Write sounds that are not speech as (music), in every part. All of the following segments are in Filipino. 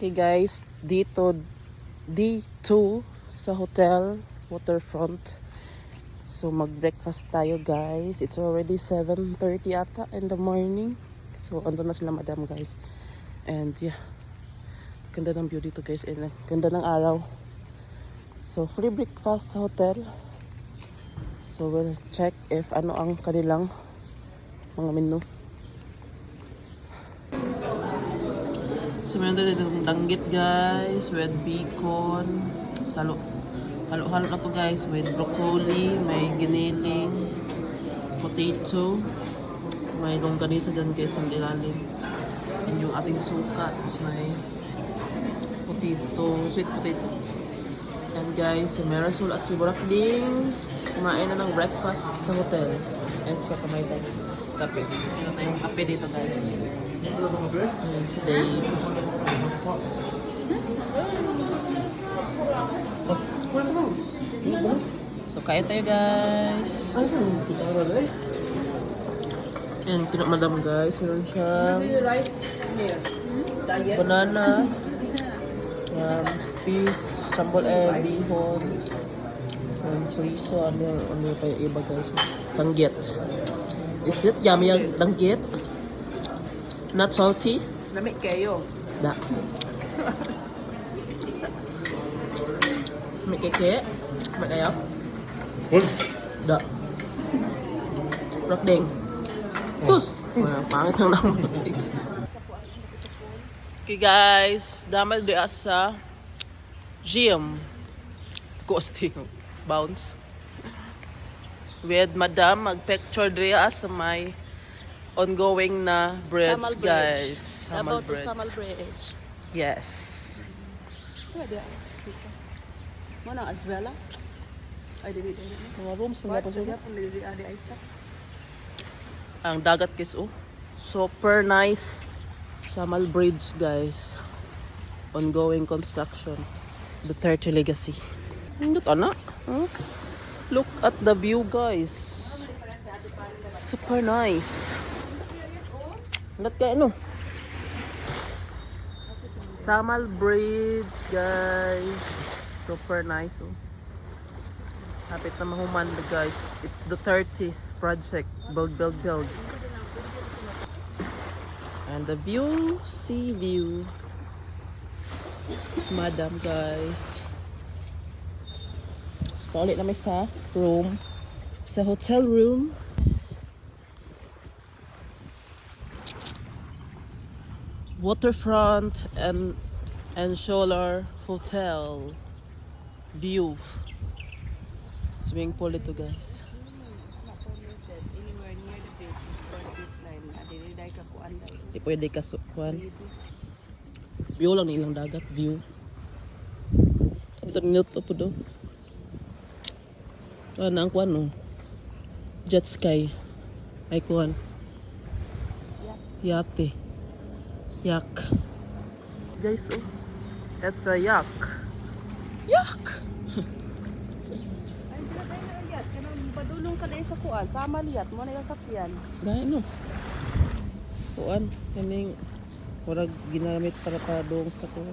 Okay guys, dito D2 sa hotel waterfront. So mag-breakfast tayo guys. It's already 7:30 ata in the morning. So ando na sila madam guys. And yeah. Ganda ng view dito guys and ganda ng araw. So free breakfast sa hotel. So we'll check if ano ang kanilang mga menu. So meron dito danggit guys with bacon. Salo. Halo-halo na to guys with broccoli, may giniling, potato, may longganisa dyan guys ang ilalim. And yung ating suka, tapos may potato, sweet potato. And guys, si Marisol at si Burakling kumain na ng breakfast sa hotel. And sa kamay tayo kape. Meron tayong kape dito guys. Ayan, si Dave. So, kain tayo guys. Ayan, pinakmadam guys. Meron siyang banana, um, fish, sambal eh, bihon, um, chorizo, ano, ano pa yung iba guys. Tanggit. Is it yummy yung tanggit? Not salty? Lamig kayo. Da. May keke? May kayo? Da. Rock ding. Sus! Wala, pangit lang naman. okay guys, damal di sa gym. Coasting. Bounce. With madam, mag-picture di sa may ongoing na bridge, Samal Bridge. guys. About to Bridge. Samal Bridge. Yes. Mo nang Asbela? Ay, dili dili. Mga rooms, mga ay sa. Ang dagat guys, oh. Super nice. Samal Bridge, guys. Ongoing construction. Duterte Legacy. Hindi. Huh? Look at the view, guys. Super nice. Not kaya ano. Samal Bridge, guys. Super nice, oh. Kapit na mahuman, guys. It's the 30s project. Build, build, build. And the view, sea view. It's madam, guys. So, paulit na may sa room. Sa hotel room. Waterfront and and Solar Hotel view. Swimming pool ito, guys. Di pwede ka sukuan. View lang nilang dagat, view. Ito nito po do. Ano ang kuan no? Jet ski. Ay kuan. Yate. Yak. Guys, oh. That's a yak. Yak! Ay, na ayat. Kanang padulong ka dai sa kuan, sama liyat mo na yung sakyan. Dahil no. Kuan. Kaning Murag ginamit para pa doon sa kuan.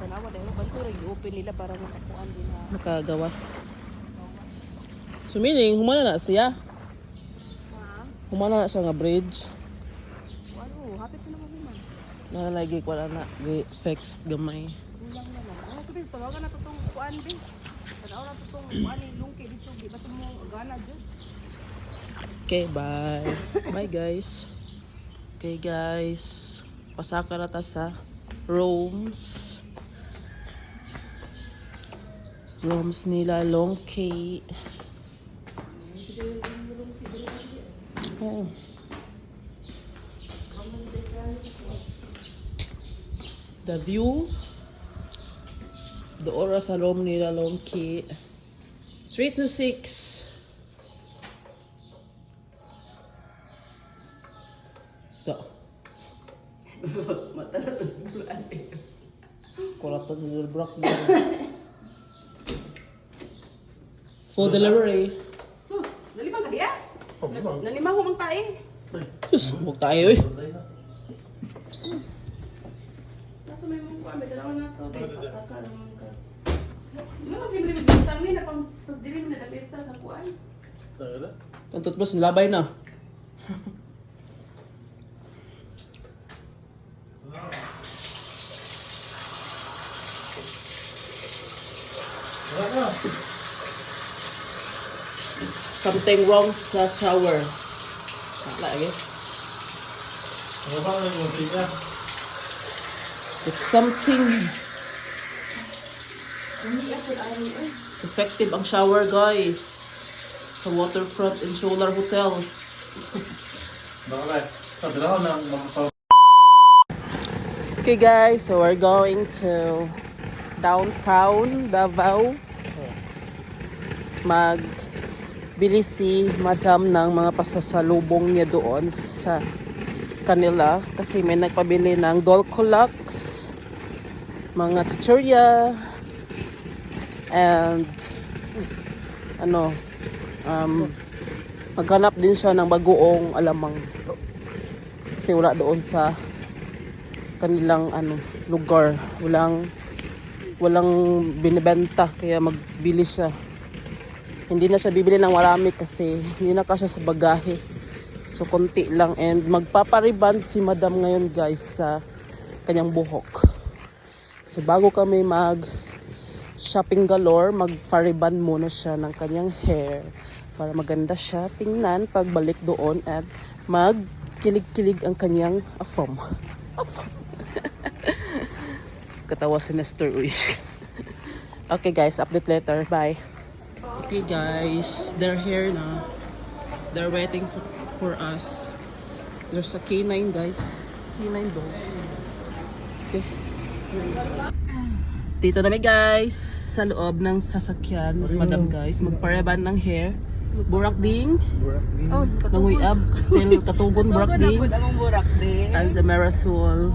Tanawa dai mo basura i-open nila para makakuan din na. Makagawas. So meaning, humana na siya. Humana na siya nga bridge. Ano, hapit na naman man. Nalalagi ko na gi- fixed gamay. Kulang na lang. Ano sabi, tawagan na to tong kuan din. Tanaw na to tong kuan ni lungki dito, di ba mo gana jud. Okay, bye. Bye guys. Okay guys. Pasaka na ta sa rooms. Rooms nila Long K. Oh. The view. The oras sa room nila Long K. 3 to 6. Da. Mata na to bulan eh. Kulatan sa Zulbrock For delivery. Diya? Nalimang humang tae. Diyos, huwag tayo eh. Nasa may mga kuan, may dalawa na to. Naman ka. Di ba mag-ibig bintang ni na pang sa dilim na nabenta sa kuan? Tantot mas nilabay na. Something wrong sa shower. Wala lagi. It's something effective ang shower guys. Sa waterfront in Solar Hotel. Okay guys, so we're going to downtown Davao. Mag bili si madam ng mga pasasalubong niya doon sa kanila kasi may nagpabili ng Dolcolax, mga chichurya, and ano, um, maghanap din siya ng bagoong alamang kasi wala doon sa kanilang ano lugar. Walang walang binibenta kaya magbili siya hindi na siya bibili ng marami kasi hindi na kasya sa bagahe. So konti lang. And magpapariban si madam ngayon guys sa kanyang buhok. So bago kami mag shopping galore magpariban muna siya ng kanyang hair para maganda siya tingnan pagbalik doon at magkilig-kilig ang kanyang afrom (laughs) afrom katawa si Nestor (laughs) okay guys, update later. Bye. Okay guys, they're here na. They're waiting for, for us. There's a K9 guys. K9 dog. Okay. Dito na guys sa loob ng sasakyan. Si madam guys, magpareban ng hair. Burak ding. Oh, Nanguyab. Still katugon burak ding. burak din. And sa Marisol.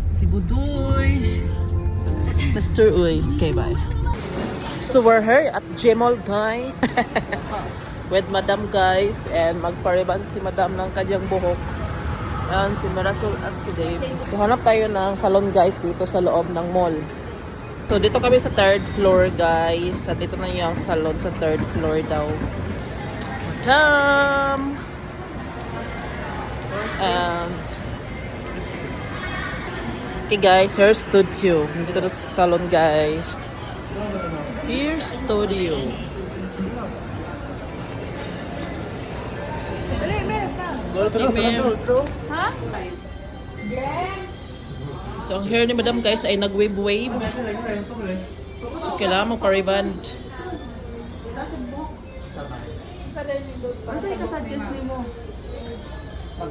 Si Budoy. Mr. Uy. Okay, bye. So we're here at Gmall, guys. (laughs) With Madam, guys. And magpariban si Madam ng kanyang buhok. Ayan, si Marisol at si Dave. So hanap tayo ng salon, guys, dito sa loob ng mall. So dito kami sa third floor, guys. At dito na yung salon sa third floor daw. Madam! And Okay guys, hair studio. Dito sa salon guys. Hair studio. Ha? So ang hair ni madam guys ay nag-wave-wave. So kailangan mo pa-reband. Ano sa'yo ka-suggest ni mo? Ano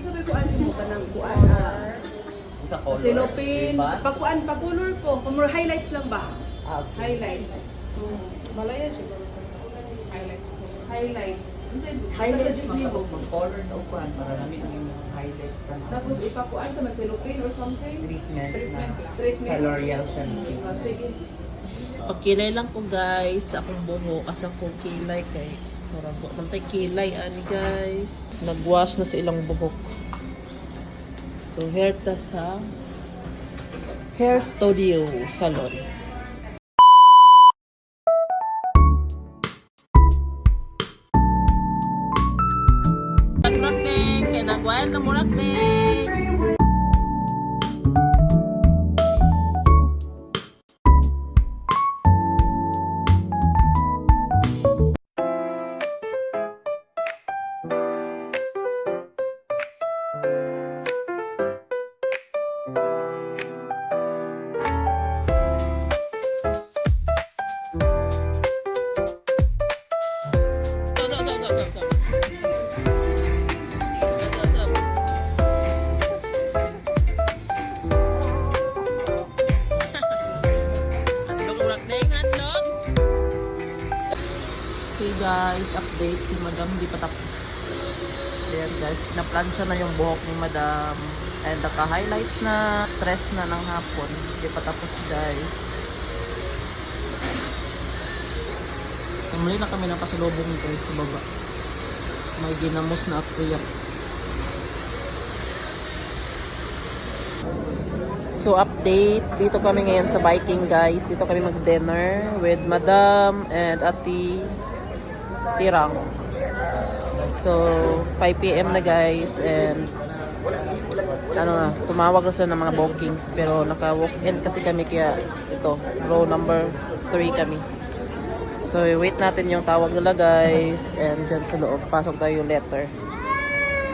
sabi ko ano mo ka ng kuan? Sa color. Silopin. Pagkuan, pag-color ko. Kung more highlights lang ba? Ah, okay. Highlights. Malaya siya. Highlights ko. Highlights. Highlights mo? tapos mag-color na ukuan para namin ang yung highlights ka na. Tapos ipakuan sa masilupin or something? treatment na Treatment. Treatment. sa L'Oreal siya. Ah, Sige. Pagkilay lang ko guys akong buhok as akong kilay kay Murag wa man tay kilay ani guys. Nagwash na sa ilang buhok. So hair ta sa hair studio salon. Okay guys, update si Madam di pa tapos. Ayan guys, naplansya na yung buhok ni Madam. And naka-highlights na, stress na ng hapon. Di pa tapos guys. Tumuli na kami ng pasalubong guys sa baba. May ginamos na ako yan. So update, dito kami ngayon sa Viking guys. Dito kami mag-dinner with Madam and Ati Tirang. So 5 p.m. na guys and ano na, tumawag na sila ng mga bookings pero naka-walk-in kasi kami kaya ito, row number 3 kami. So wait natin yung tawag nila guys and dyan sa loob, pasok tayo yung letter.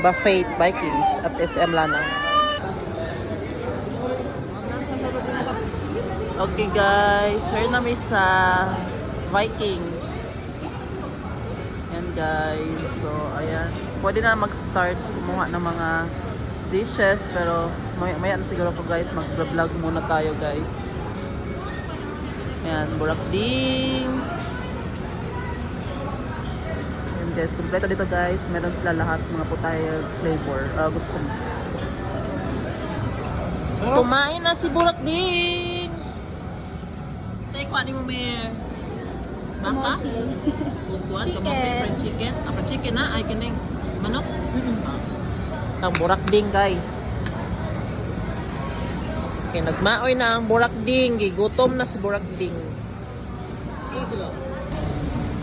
Buffet Vikings at SM Lanang. Okay guys, here na kami sa Vikings. Yan guys, so ayan. Pwede na mag-start kumuha ng mga dishes pero may maya na siguro po guys mag-vlog muna tayo guys. Ayan, burak guys, kompleto dito guys. Meron sila lahat mga putay flavor. Ah, gusto mo. Kumain na si Burak ding. Take what mo may Baka? Bukuan, kamote, fried chicken. Ah, fried chicken na, ay kining manok. Ang burak ding guys. Okay, nagmaoy na ang burak ding. Gigutom na si burak ding.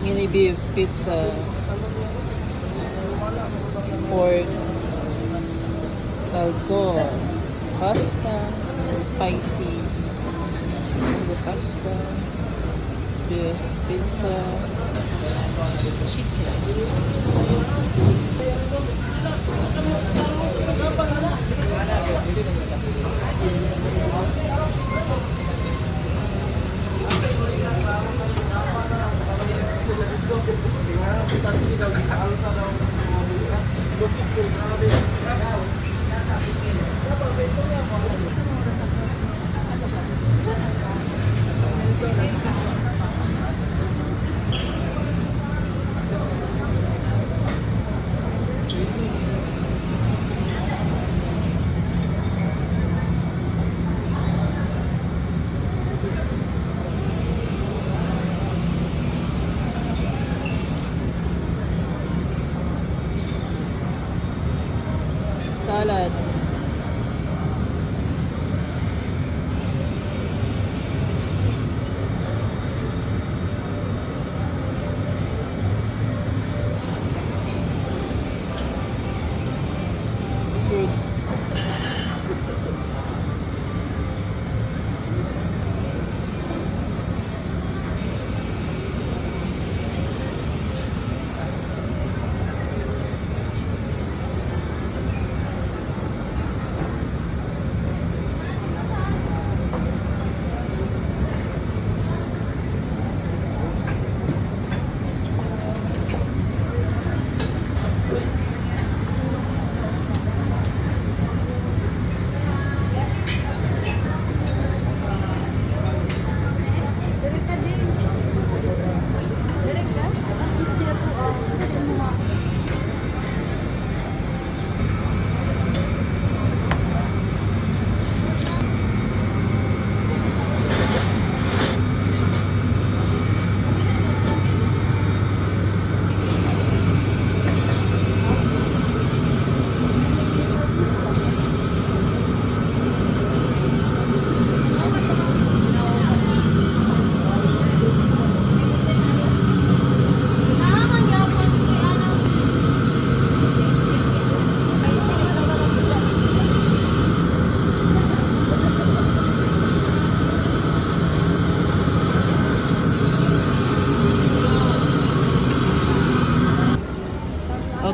Mini beef pizza. Pork. Calzone. Pasta. Spicy. Pasta. Beef pizza. Chicken. Salad.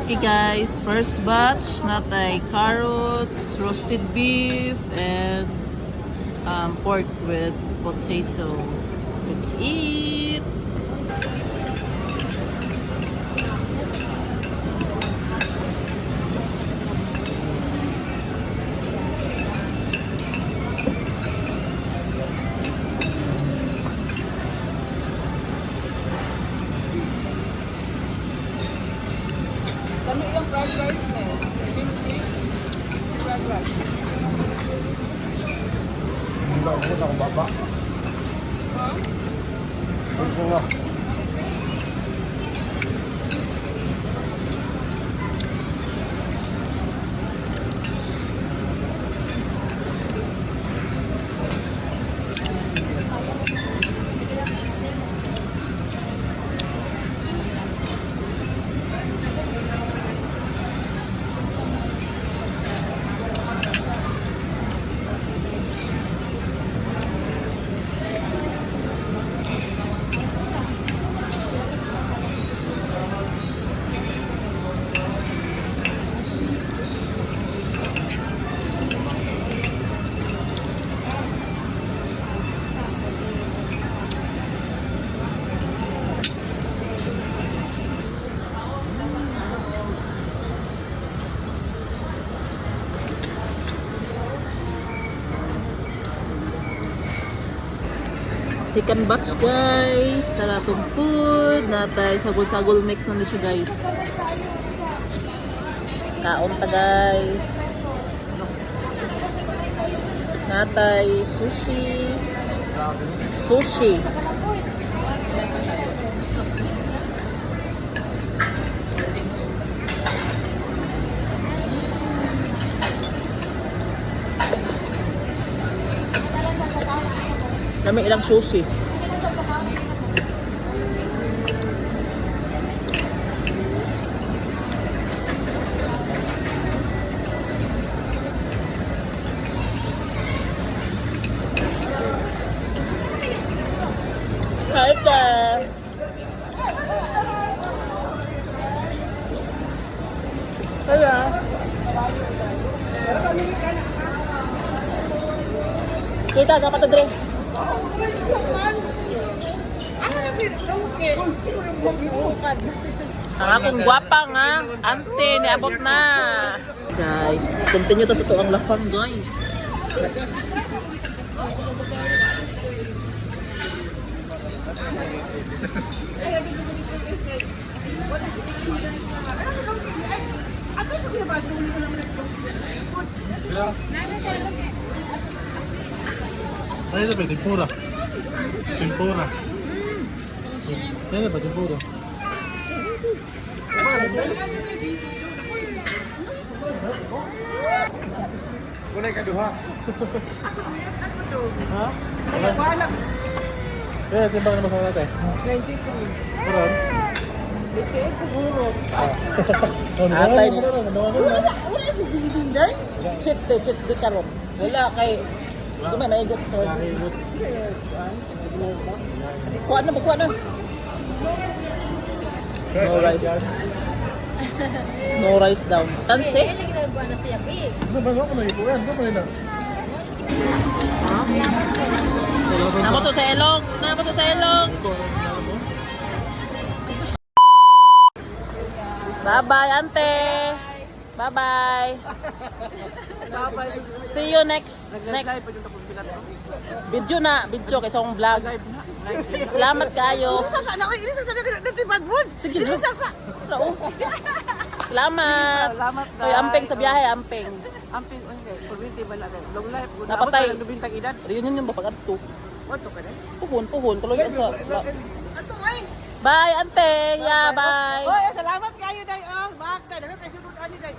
Okay guys, first batch natay carrots, roasted beef, and um, pork with potato. Let's eat! Kano yung fried rice na yun? Kimchi? Fried rice. Hindi ako nakababa. Gusto nga. Second batch guys. Sa natong food. Natay sagol-sagol mix na na siya guys. Kaon ta guys. Natay sushi. Sushi. Lami ilang sushi. Niabot na. Guys, continue to sa tuang lafang guys. Ano ba? Tempura. Tempura. Ano ba? Tempura. Kunay ka duha. Ha? Wala. Eh, timbang naman sa natin. 92. Kuran? Dikit siguro. (laughs) Atay Wala Wala si Dingding day? Chit de, chit de karon. Wala kay Di may maigo sa service. Kuha na, kuha na. No rice. No rice daw. Tanse? Ano ba ako na ikuan? Ano ba na? Namo to sa ilong. Namo to sa ilong. Bye-bye, ante. Bye-bye. See you next next video na, video kay akong vlog. Salamat kayo. Sasa na ko ini sasa na dito bagwood. Sige Oo. Salamat. Salamat Koy amping sa biyahe, amping. Amping okay. Kurbinte ba na long life good. Napatay. Lubintang edad. Reunion yung bapag adto. Oto ka na. Puhon, puhon. Tuloy yan sa... Bye, ante. Yeah, bye. Oy, salamat kayo day. Oh, bakta daga kay sunod ani day.